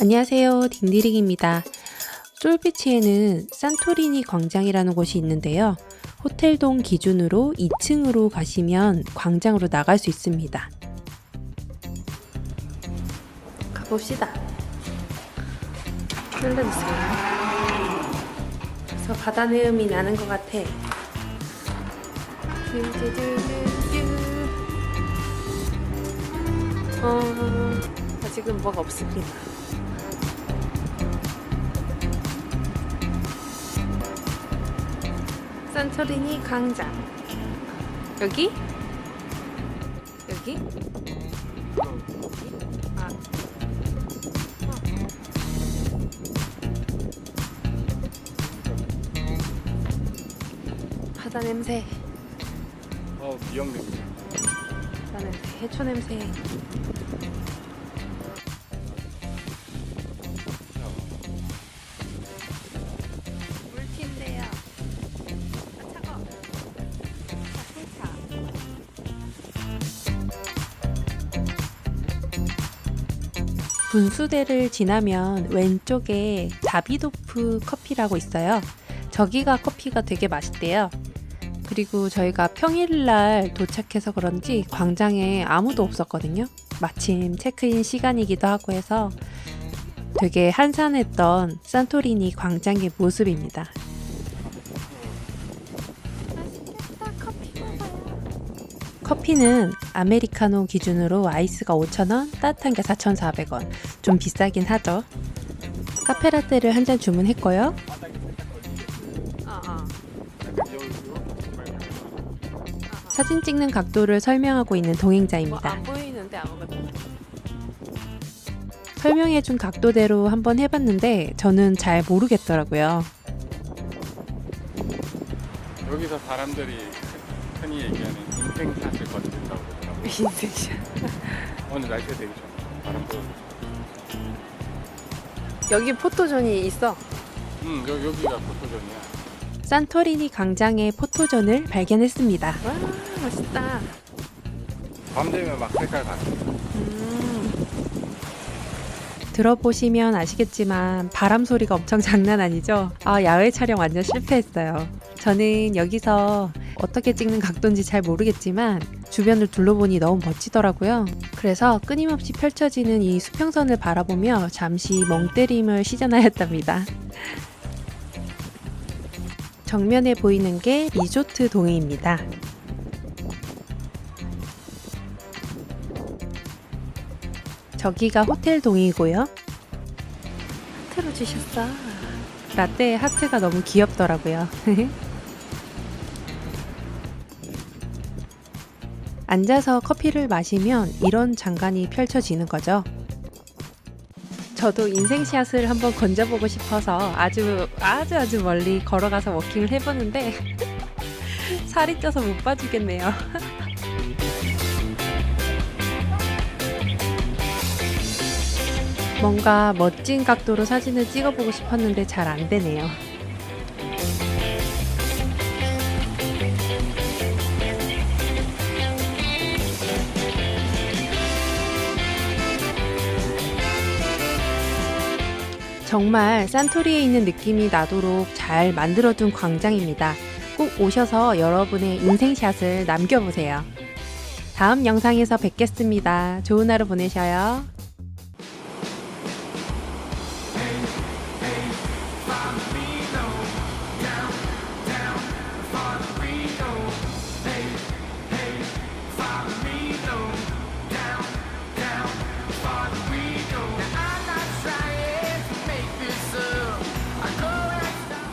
안녕하세요. 딩디링입니다. 솔비치에는 산토리니 광장이라는 곳이 있는데요. 호텔동 기준으로 2층으로 가시면 광장으로 나갈 수 있습니다. 가봅시다. 흘러주세요. 그래서 바다 내음이 나는 것 같아. 어, 아직은 뭐가 없습니다. 산토리니 광장 여기? 여기? 아. 어. 바다 냄새 어 미역 냄새. 냄새 해초 냄새 아차 분수대를 지나면 왼쪽에 다비도프 커피라고 있어요. 저기가 커피가 되게 맛있대요. 그리고 저희가 평일날 도착해서 그런지 광장에 아무도 없었거든요. 마침 체크인 시간이기도 하고 해서 되게 한산했던 산토리니 광장의 모습입니다. 커피는 아메리카노 기준으로 아이스가 5,000원, 따뜻한 게 4,400원. 좀 비싸긴 하죠. 카페라떼를 한 잔 주문했고요. 사진 찍는 각도를 설명하고 있는 동행자입니다. 안 보이는데 아무것도. 설명해준 각도대로 한번 해봤는데 저는 잘 모르겠더라고요. 여기서 사람들이 흔히 얘기하는 인생샷을 건진다고 그러더라고요. 인생샷. 오늘 날씨가 되게 좋아. 바람 불어. 여기 포토존이 있어. 응 여기 여기가 포토존이야. 산토리니 광장의 포토존을 발견했습니다. 와 멋있다. 밤 되면 막 색깔 바뀌어. 음. 들어보시면 아시겠지만 바람 소리가 엄청 장난 아니죠? 아, 야외 촬영 완전 실패했어요. 저는 여기서 어떻게 찍는 각도인지 잘 모르겠지만 주변을 둘러보니 너무 멋지더라고요. 그래서 끊임없이 펼쳐지는 이 수평선을 바라보며 잠시 멍 때림을 시전하였답니다. 정면에 보이는 게 리조트 동해입니다. 저기가 호텔 동이고요. 틀어 주셨어. 라떼 하트가 너무 귀엽더라고요. 앉아서 커피를 마시면 이런 장관이 펼쳐지는 거죠. 저도 인생샷을 한번 건져보고 싶어서 아주 아주 아주 멀리 걸어가서 워킹을 해보는데 살이 쪄서 못 봐주겠네요. 뭔가 멋진 각도로 사진을 찍어보고 싶었는데 잘 안 되네요. 정말 산토리에 있는 느낌이 나도록 잘 만들어둔 광장입니다. 꼭 오셔서 여러분의 인생샷을 남겨보세요. 다음 영상에서 뵙겠습니다. 좋은 하루 보내셔요.